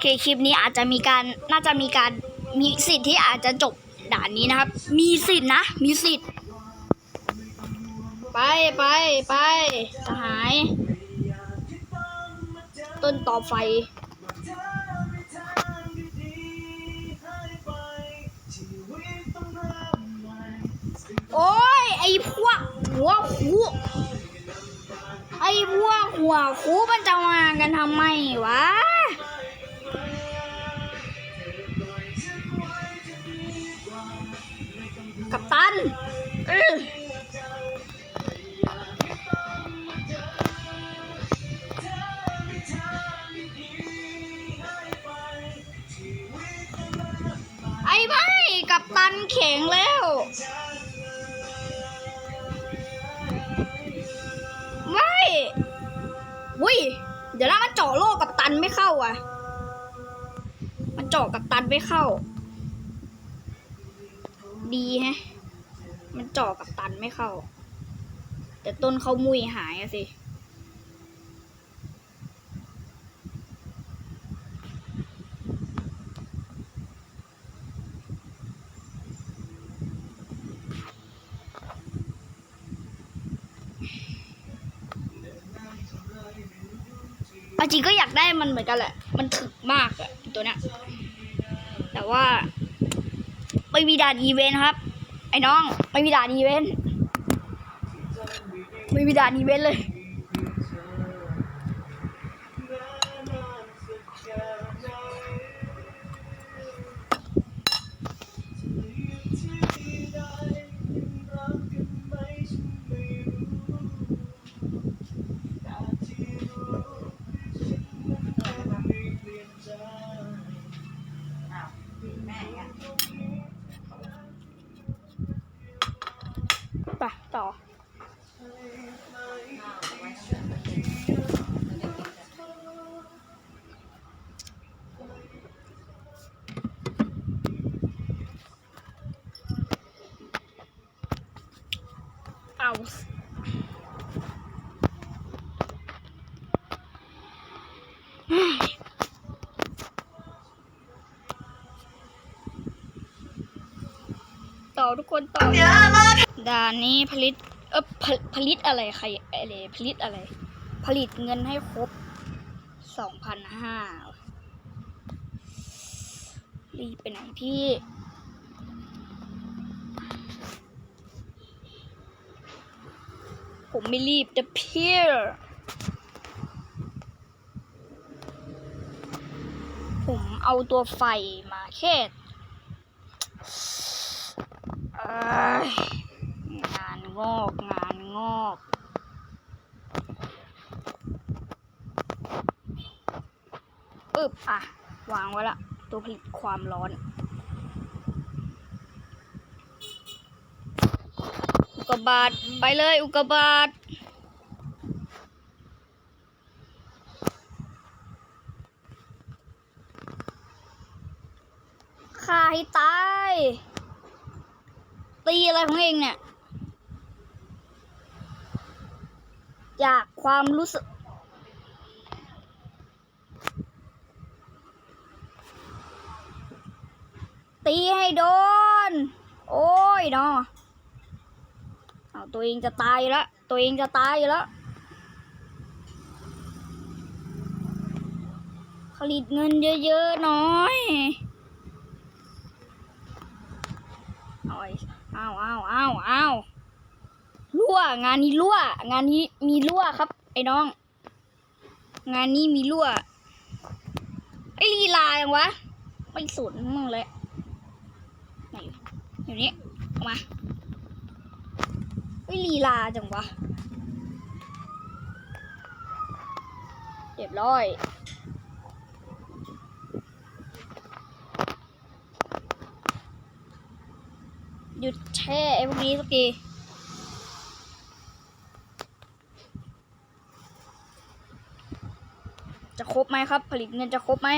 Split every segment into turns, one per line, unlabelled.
เคคลิปนี้อาจจะมีการน่าจะมีการมีสิทธิ์ที่อาจจะจบด่านนี้นะครับ มีสิทธิ์นะ มีสิทธิ์ ไปไปไปสหาย ต้นต่อไฟ โอ้ย ไอ้พวกหัวคูไอ้พวกหัวคูมันจะมากันทำไมวะ กัปตันอไอ้ไม่กัปตันแข็งแล้วไม่วุ้ยเดี๋ยวนะมันเจาะโลกกับตันไม่เข้าอะ มันเจาะกับตันไม่เข้า ดีแฮะ มันเจาะกับตันไม่เข้า แต่ต้นเขามุยหายอะสิอาจริงก็อยากได้มันเหมือนกันแหละ มันถึกมากอะตัวเนี้ย แต่ว่า ไม่มีด่านอีเวนต์ครับ ไอ้น้อง ไม่มีด่านอีเวนต์ไม่มีด่านอีเวนต์เลย ต่อทุกคนต่อด่านนี้ผลิต เออผลผลิตอะไรใครอะไรผลิตอะไร ผลิตเงินให้ครบสองพันห้ารีไปไหนพี่ผมไม่รีบจะเพียผม เอาตัวไฟมาแค่เอ้ยงานงอกงานงอกอึบอะ วางไว้ละ ตัวผลิตความร้อนอุกกาบาตไปเลยอุกกาบาต ตาย ตีอะไรของเองเนี่ย จากความรู้สึกตีให้โดน โอ้ยเนาะเอาตัวเองจะตายแล้ว ตัวเองจะตายแล้วผลิตเงินเยอะๆน่อย อ้าเอาเอาเอารั่ว งานนี้รั่ว งานนี้มีรั่วครับ ไอ้น้อง งานนี้มีรั่ว ไอ้ลีลายังวะ ไม่สนมึงเลยไหนอยู่นี่ออกมาไอ้ลีลาจังวะเรียบร้อย หยุดแช่ไอ้พวกนี้สักทีจะครบไหมครับ ผลิตเงินจะครบไหม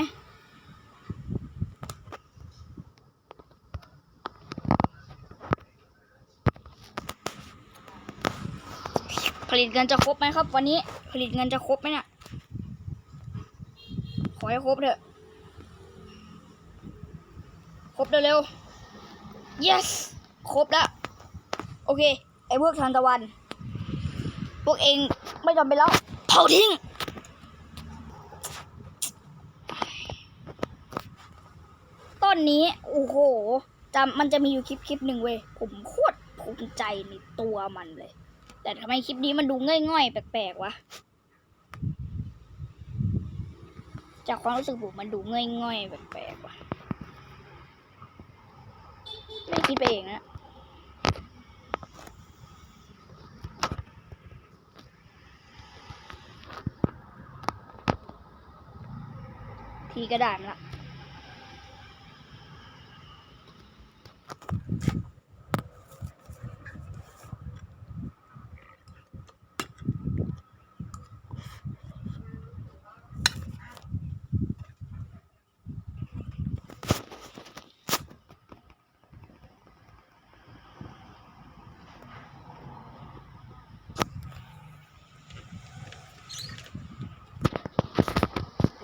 ผลิตเงินจะครบไหมครับ วันนี้ผลิตเงินจะครบไหมเนี่ยขอให้ครบเถอะครบเร็วๆ yes ครบแล้ว โอเค ไอ้พวกทานตะวัน พวกเองไม่จำเป็นแล้วเผาทิ้ง ต้นนี้ โอ้โหจำมันจะมีอยู่คลิปคลิปหนึ่งเว้ย ผมโคตรภูมิใจในตัวมันเลย แต่ทำไมคลิปนี้มันดูง่อยๆ แปลกๆ วะ จากความรู้สึกผมมันดูง่อยๆ แปลกๆ วะไม่คิดไปเองนะ ทีกระดาษละ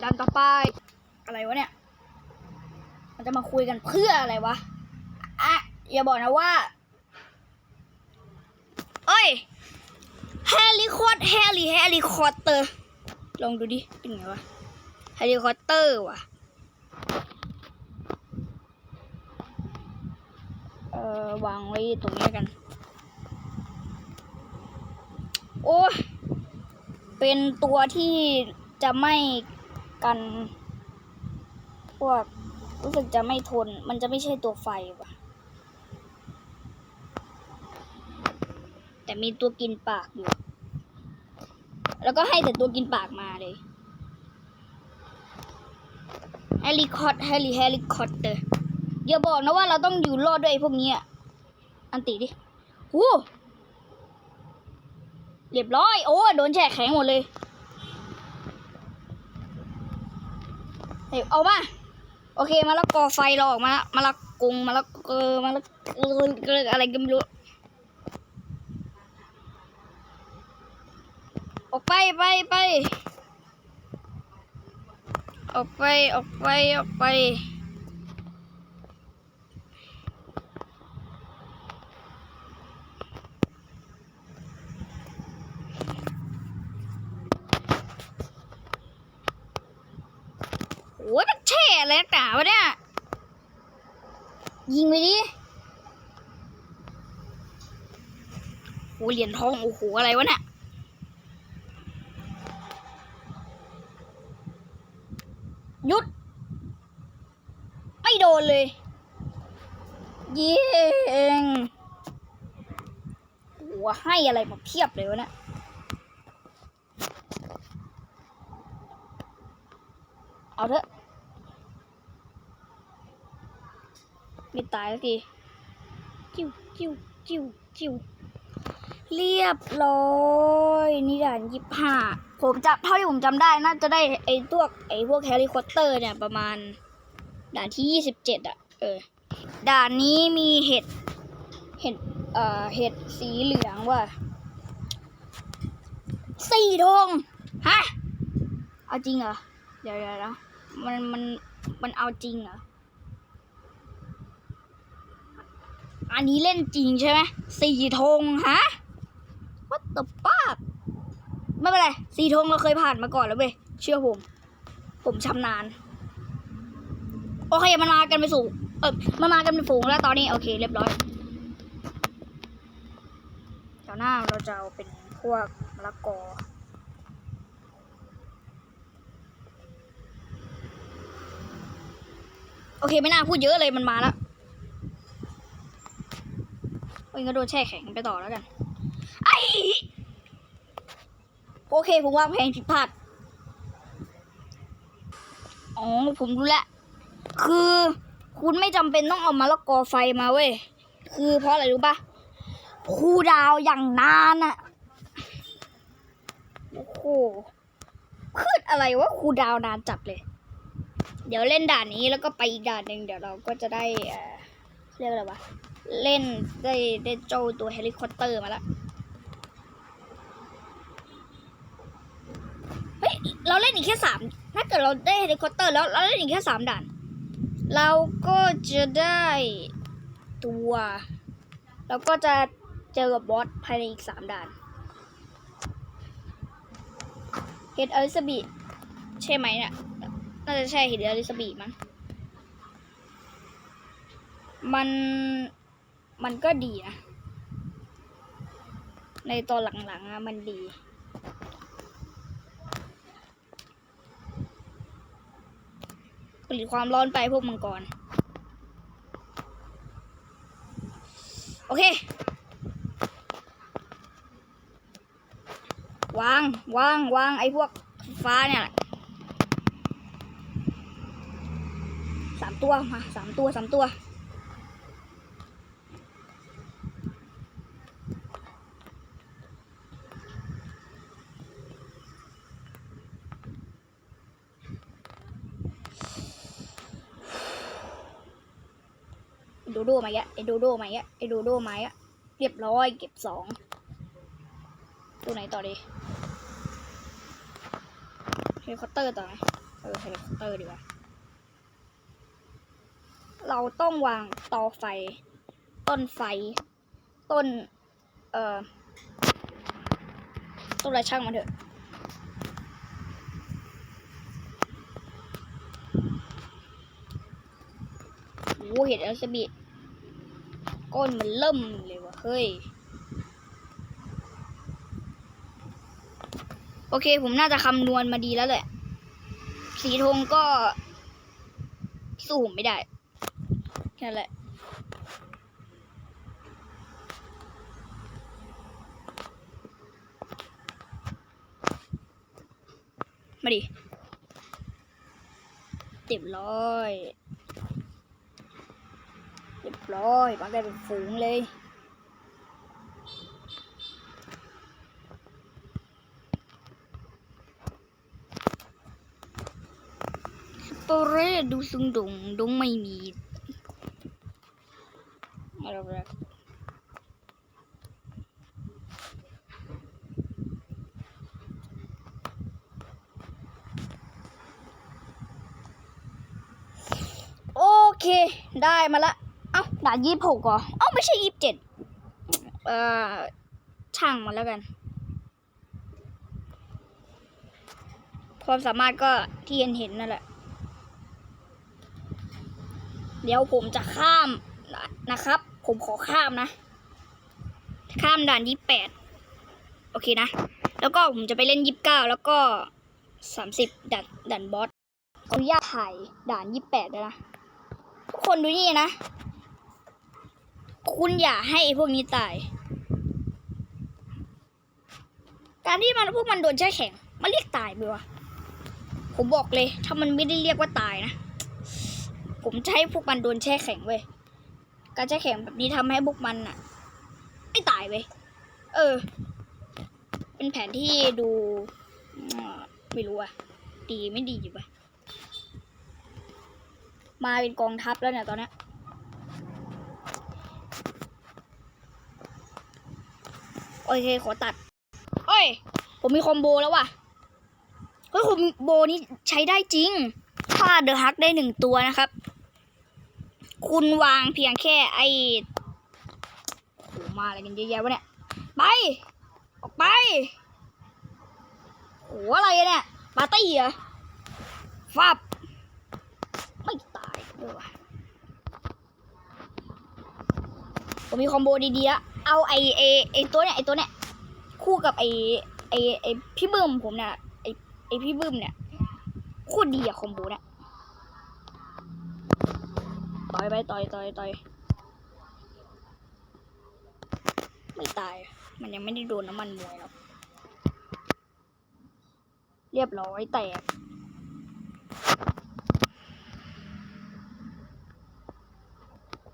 ดันต่อไป อะไรวะเนี่ย มัน จะมาคุยกันเพื่ออะไรวะ อะ อย่าบอกนะว่า เอ้ยแฮร์รี่คอตแฮร์รี่แฮร์รี่คอตเตอร์ ลองดูดิ เป็นไงวะแฮร์รี่คอตเตอร์ว่ะ เอ่อวางไว้ตรงนี้กัน โอ้เป็นตัวที่จะไม่กัน พวก รู้สึกจะไม่ทน มันจะไม่ใช่ตัวไฟว่ะ แต่มีตัวกินปากอยู่ แล้วก็ให้แต่ตัวกินปากมาเลยแฮร์รี่คอตแฮร์รี่แฮร์รี่คอตเตอร์อย่าบอกนะว่าเราต้องอยู่รอดด้วยพวกนี้อะอันติดิหูเรียบร้อย โอ้โดนแช่แข็งหมดเลยเฮ้ยเอามา โอเคมาละกอไฟเราออกมาละมาละกงมาละเกอมาละเกอเกออะไรก็ไม่รู้ออกไปไปไปออกไปออกไปออกไปโอ้ยมันแช่อะไรนักหนาวะเนี่ย ยิงไปดิโอ้ เหรียญทองโอ้โหอะไรวะเนี่ยหยุด ไม่โดนเลย ยิงหัวให้อะไรมาเพียบเลยวะเนี่ยเอาเถอะไม่ตายสักทีจิ้วจิ้วจิ้วจิ้ว เรียบร้อยนี่ด่านยี่ห้าผมจำเท่าที่ผมจำได้น่าจะได้ไอ้ตัวไอ้พวกแฮร์รี่คอตเตอร์เนี่ยประมาณ ด่านที่ยี่สิบเจ็ดอะเออ ด่านนี้มีเห็ด เห็ด เอ่อ เห็ดสีเหลืองว่ะสี่ธงฮะ เอาจริงเหรอ เดี๋ยวเดี๋ยวนะมันมันมันเอาจริงเหรอ อันนี้เล่นจริงใช่ไหมสี่ธงฮะ what the fuck ไม่เป็นไร สี่ธงเราเคยผ่านมาก่อนแล้วเว้ย เชื่อผม ผมชำนาญ โอเค มันมากันเป็นสูงเออมันมากันเป็นฝูงแล้วตอนนี้ โอเค เรียบร้อยเดี๋ยวหน้าเราจะเอาเป็นพวกมะละกอโอเคไม่น่าพูดเยอะเลยมันมาแล้วโอ้ยก็โดนแช่แข็งไปต่อแล้วกัน โอเค ผมวางแผนผิดพลาด อ๋อ ผมรู้แล้ว คือคุณไม่จำเป็นต้องเอามะละกอไฟมาเว้ย คือเพราะอะไรรู้ปะครูดาวอย่างนานอะโอ้โหพืชอะไรวะครูดาวนานจัดเลย เดี๋ยวเล่นด่านนี้แล้วก็ไปอีกด่านหนึ่งเดี๋ยวเราก็จะได้เอ่อเรียกอะไรวะ เล่นได้ได้เจ้าตัวเฮลิคอปเตอร์มาแล้ว เราเล่นอีกแค่สามถ้าเกิดเราได้เฮลิคอปเตอร์แล้วเราเล่นอีกแค่สามด่าน เราก็จะได้ตัวเราก็จะเจอกับบอสภายในอีกสามด่านเฮดอลิซาบีใช่ไหมเนี่ยน่าจะใช่เฮดอลิซาบีมั้งมันมันก็ดีนะในตอนหลังๆอะมันดี ผลิตความร้อนไปพวกมังกร โอเค วาง วาง วาง ไอ้พวกฟ้าเนี่ยสามตัว มาสามตัวสามตัว โดโดมาเยอะ ไอโดโดมาเยอะไอโดโดมาเยอะเรียบร้อยเก็บสองตัวไหนต่อดีเฮลิคอปเตอร์ต่อไหมเออเฮลิคอปเตอร์ดีกว่า เราต้องวางตอไฟ ต้นไฟ ต้น เอ่อ ต้นอะไรช่างมันเถอะโอ้เห็นแล้วสบิ ก้นมันเริ่มเลยวะเฮ้ย โอเค ผมน่าจะคำนวณมาดีแล้วแหละ สีธงก็ สู้ผมไม่ได้ แค่แหละมาดิเต็มร้อย ร้อยปักได้เป็นฝูงเลยสโตเรดูซุงดงดงไม่มีอะไรแบบโอเค ได้มาละเอ้า ด่านยี่หกเหรอเอ้าไม่ใช่ยี่สิบเจ็ดเอ่อช่างมันแล้วกัน ความสามารถก็ที่เห็นเห็นนั่นแหละ เดี๋ยวผมจะข้ามนะนะครับ ผมขอข้ามนะ ข้ามด่านยี่แปดโอเคนะ แล้วก็ผมจะไปเล่นยี่สิบเก้าแล้วก็สามสิบด่านด่านบอสขออนุญาตถ่ายด่านยี่แปดเลยนะ ทุกคนดูนี่นะ คุณอย่าให้พวกนี้ตาย การที่มันพวกมันโดนแช่แข็ง มันเรียกตายไปวะผมบอกเลย ถ้ามันไม่ได้เรียกว่าตายนะ ผมจะให้พวกมันโดนแช่แข็งเว้ย การแช่แข็งแบบนี้ทำให้พวกมันอะไม่ตายเว้ย เออ เป็นแผนที่ดูไม่รู้อะดีไม่ดีอยู่ปะมาเป็นกองทัพแล้วเนี่ยตอนเนี้ โอเคขอตัดเอ้ย ผมมีคอมโบแล้วว่ะเฮ้ยคอมโบนี้ใช้ได้จริงถ้าเดอะฮักได้หนึ่งตัวนะครับ คุณวางเพียงแค่ไอโหมาอะไรกันเยอะแยะวะเนี่ย ไป ออกไปโหอะไรอะเนี่ยปาร์ตี้เหรอฟับไม่ตายด้วยว่ะผมมีคอมโบดีๆอะ เอาไอไอไอตัวเนี่ยไอตัวเนี่ยคู่กับไอไอไอพี่บึ้มผมเนี่ยไอไอพี่บึ้มเนี่ยโคตรดีอะคอมโบเนี่ยต่อยไปต่อยต่อยต่อยไม่ตาย มันยังไม่ได้โดนน้ำมันมวยหรอกเรียบร้อยแตก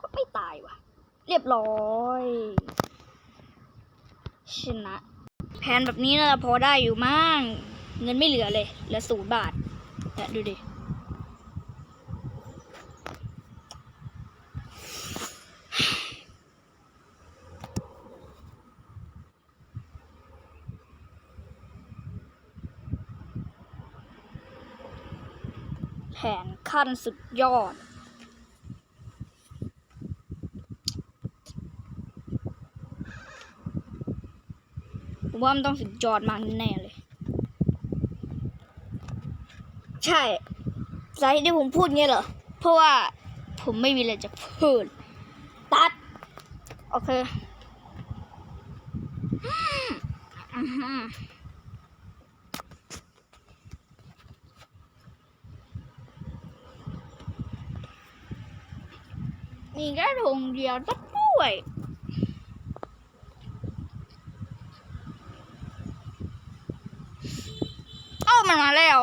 ก็ไม่ตายว่ะ เรียบร้อย ชนะ แผนแบบนี้น่าจะพอได้อยู่มั่งเงินไม่เหลือเลยเหลือศูนย์บาทเนี่ยดูดิแผนขั้นสุดยอด ว่ามันต้องสุดยอดมากแน่เลย ใช่สาเหตุที่ผมพูดงี้เหรอ เพราะว่าผมไม่มีอะไรจะพูด ตัด โอเคอืมอื้อหือมีแค่ถุงเดียวสักด้วย เอ้า มันมาแล้ว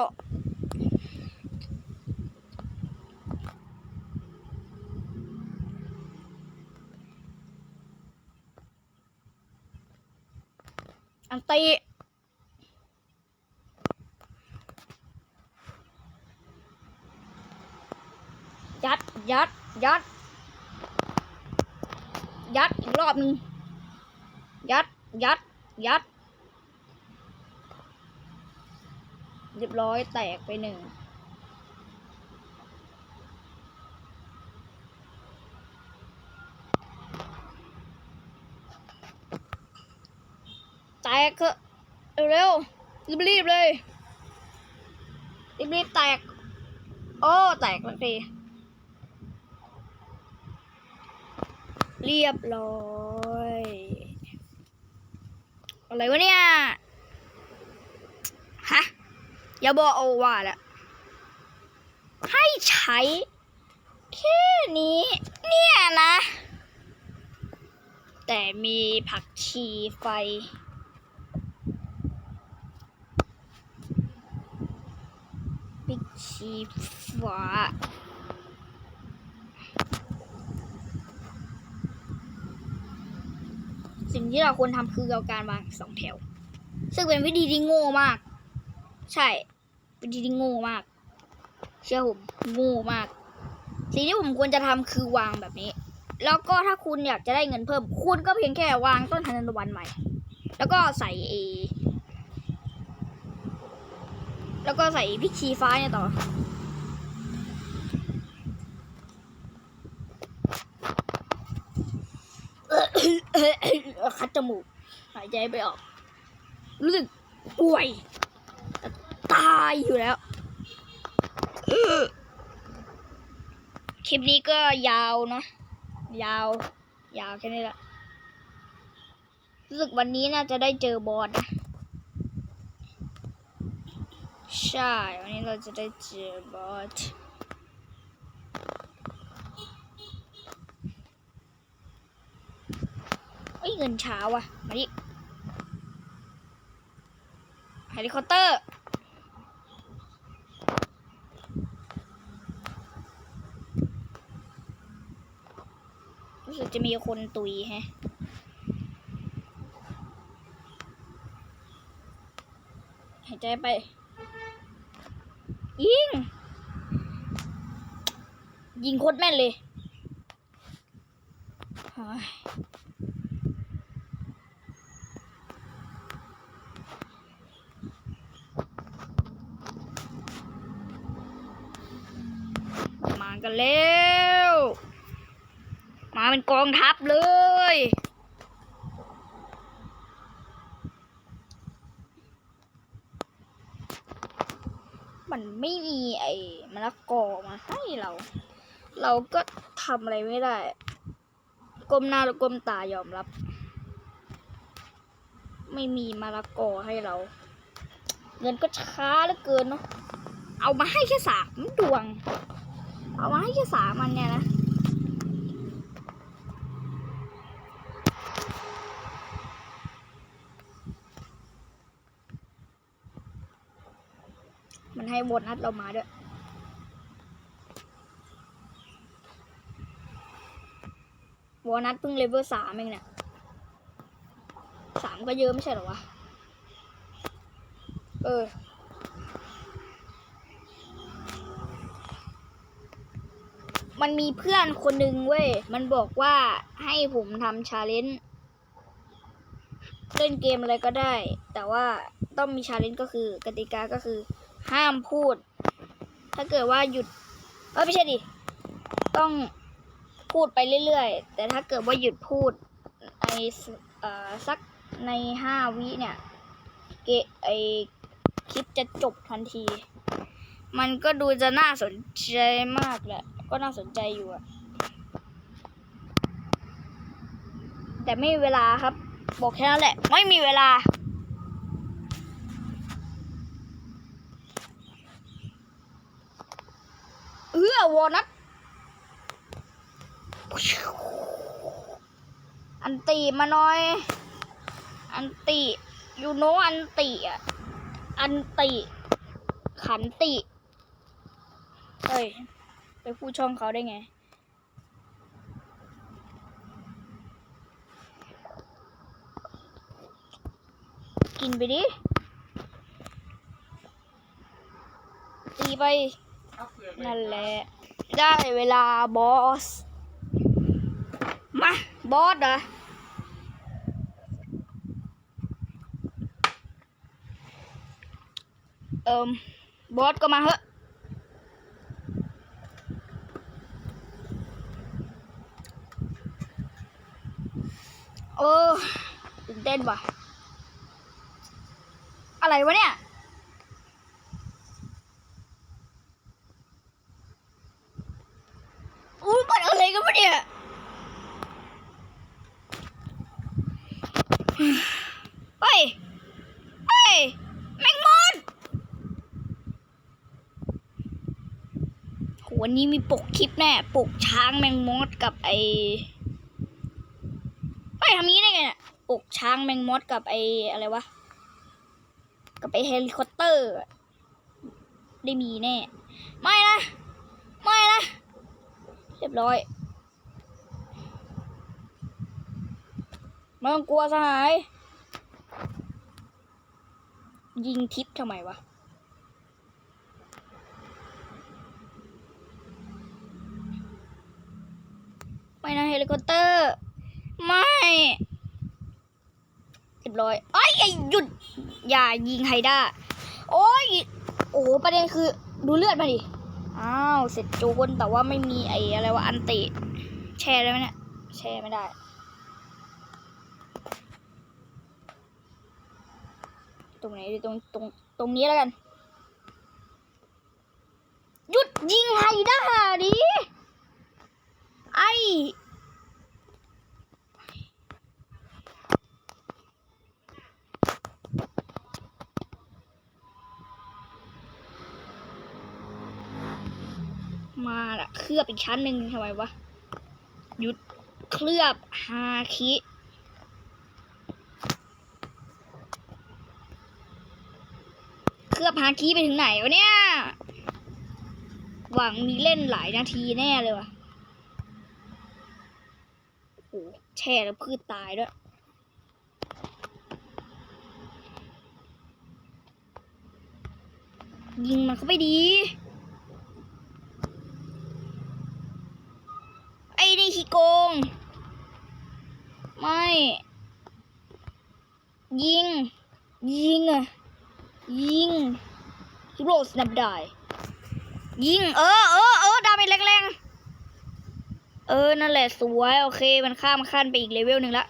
อันตียัด ยัด ยัด ยัด อีกรอบหนึ่งยัด ยัด ยัด เรียบร้อยแตกไปหนึ่งแตกเถอเร็วรีบๆเลยรีบๆแตก โอ้แตกแล้วสิเรียบร้อย อะไรวะเนี่ย อย่าบอกโอว่าละให้ใช้แค่นี้ เนี่ยนะ แต่มีผักชีไฟพริกชีฟ้าสิ่งที่เราควรทำคือเอาการวางสองแถว ซึ่งเป็นวิธีที่โง่มาก ใช่วิธีที่โง่มาก เชื่อผมโง่มาก สิ่งที่ผมควรจะทำคือวางแบบนี้ แล้วก็ถ้าคุณอยากจะได้เงินเพิ่ม คุณก็เพียงแค่วางต้นทานตะวันใหม่ แล้วก็ใส่เอแล้วก็ใส่พริกชี้ฟ้าเนี่ยต่อคัดจมูกหายใจไม่ออก รู้สึกป่วยายอยู่แล้วคลิปนี้ก็ยาวเนอะยาว ยาวแค่นี้แหละรู้สึกวันนี้น่าจะได้เจอบอสนะใช่ วันนี้เราจะได้เจอบอสเอ้ยเงินเช้าว่ะ มาดิเฮลิคอปเตอร์ รู้สึก จะมีคนตุยแฮะหายใจไป ยิง ยิงโคตรแม่นเลยเฮ้ยมากันแล้ว มาเป็นกองทัพเลย มันไม่มีไอ้มะละกอมาให้เรา เราก็ทำอะไรไม่ได้ก้มหน้าแล้วก้มตายอมรับ ไม่มีมะละกอให้เรา เงินก็ช้าเหลือเกินเนาะเอามาให้แค่สามดวง เอามาให้แค่สามมันเนี่ยนะ มันให้ โบนัสเรามาด้วยโบนัสเพิ่งเลเวลสามเองเนี่ยสามก็เยอะไม่ใช่หรอวะ เออมันมีเพื่อนคนหนึ่งเว้ย มันบอกว่าให้ผมทำชาเลนจ์เล่นเกมอะไรก็ได้ แต่ว่าต้องมีชาเลนจ์ก็คือกติกาก็คือ ห้ามพูด ถ้าเกิดว่าหยุดเอ้ยไม่ใช่ดิ ต้องพูดไปเรื่อยๆ แต่ถ้าเกิดว่าหยุดพูดในสเอ่อสักในห้าวิเนี่ยเกะไอคลิปจะจบทันที มันก็ดูจะน่าสนใจมากแหละ ก็น่าสนใจอยู่อะแต่ไม่มีเวลาครับ บอกแค่นั้นแหละ ไม่มีเวลา เอื้อวอนัทอันติมาหน่อย อันติยูโนอันติอะ อันติ ขันติ เฮ้ย ไปพูดช่องเขาได้ไง กินไปดิ ตีไป นั่นแหละ ได้เวลาบอส มา บอสเหรอเอิมบอสก็มาเหอะโอ้เต้นว่ะ อะไรวะเนี่ย อู้มันอะไรกันวะเนี่ย เฮ้ย เฮ้ย แมงมดโห วันนี้มีปกคลิปแน่ปกช้างแมงมดกับไอเฮ้ยทำนี้ได้ไงเนี่ยปกช้างแมงมดกับไออะไรวะกับไอเฮลิคอปเตอร์ ได้มีแน่ ไม่นะไม่นะเรียบร้อยไม่ต้องกลัวสหาย ยิงทิปทำไมวะ นะเฮลิคอปเตอร์ ไม่เรียบร้อยไอ้ไอ้หยุด อย่ายิงไฮด้าโอ้ย โอ้ประเด็นคือดูเลือดมาดิ อ้าว เสร็จโจนแต่ว่าไม่มีไอ้อะไรวะอันติ แชร์ได้ไหมเนี่ย แชร์ไม่ได้ตรงไหนดีตรงตรงตรงนี้แล้วกัน หยุดยิงไฮด้าดิ ไอมาละเคลือบอีกชั้นหนึ่งทำไมวะหยุดเคลือบฮาคิเคลือบฮาคิไปถึงไหนวะเนี่ย หวังมีเล่นหลายนาทีแน่เลยวะ แช่แล้วพืชตายด้วย ยิงมันเข้าไปดี ไอ้นี่ขี้โกง ไม่ ยิง ยิงอะยิงฮีโร่สแนปได้ ยิง เออเออเออดาเมจแรงๆ เออ นั่นแหละสวย โอเค มันข้ามขั้นไปอีกเลเวลหนึ่งละ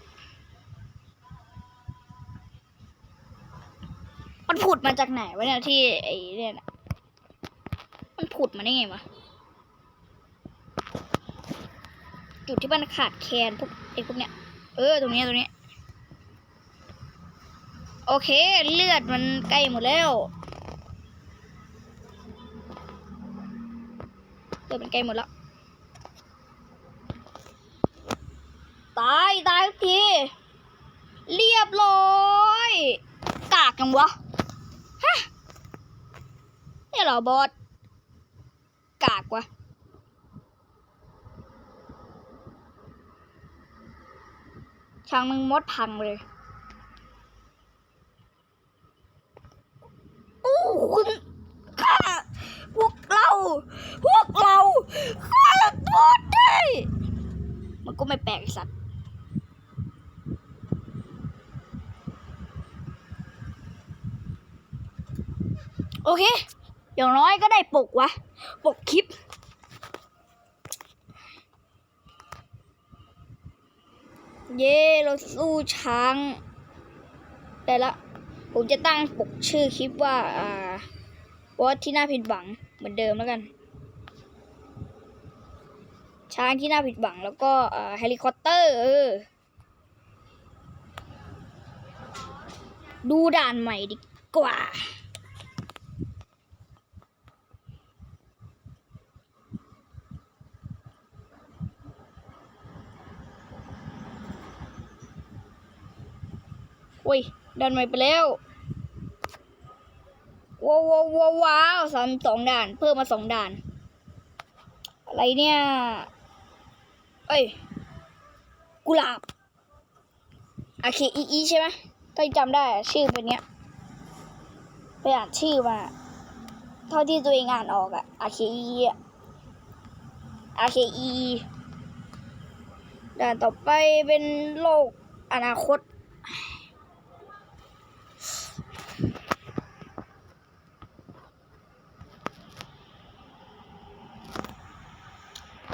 มันผุดมาจากไหนวะเนี่ยที่ไอ้เนี่ยนะมันผุดมาได้ไงวะ จุดที่มันขาดแคลนพวกไอ้พวกเนี้ย เออ ตรงเนี้ยตรงเนี้ยโอเค เลือดมันใกล้หมดแล้ว เลือดมันใกล้หมดแล้ว ตาย ตายทุกที เรียบร้อย กากยังวะ ฮะ นี่เหรอบอสกากวะช้างมึงมดพังเลยโอ้คุณฆ่าพวกเรา พวกเราฆ่าตัวได้ มันก็ไม่แปลกสัตว์ เค อย่างน้อยก็ได้ปกวะ ปกคลิป เย่เราสู้ช้างได้ละ ผมจะตั้งปกชื่อคลิปว่า อ่าวอทที่น่าผิดหวังเหมือนเดิมแล้วกัน ช้างที่น่าผิดหวังแล้วก็เฮลิคอปเตอร์เออดูด่านใหม่ดีกว่า โอ้ยด่านใหม่ไปแล้วว้าวว้าวว้าวสามสองด่าน เพิ่มมาสองด่าน อะไรเนี่ย เอ้ย กุหลาบอาเคอีอีใช่ไหมถ้าจำได้ชื่อเป็นเนี้ยไปอ่านชื่อมา เท่าที่ตัวเองอ่านออกอะอาเคอีอะอาเคอีด่านต่อไปเป็นโลกอนาคต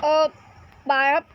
เออบายครับ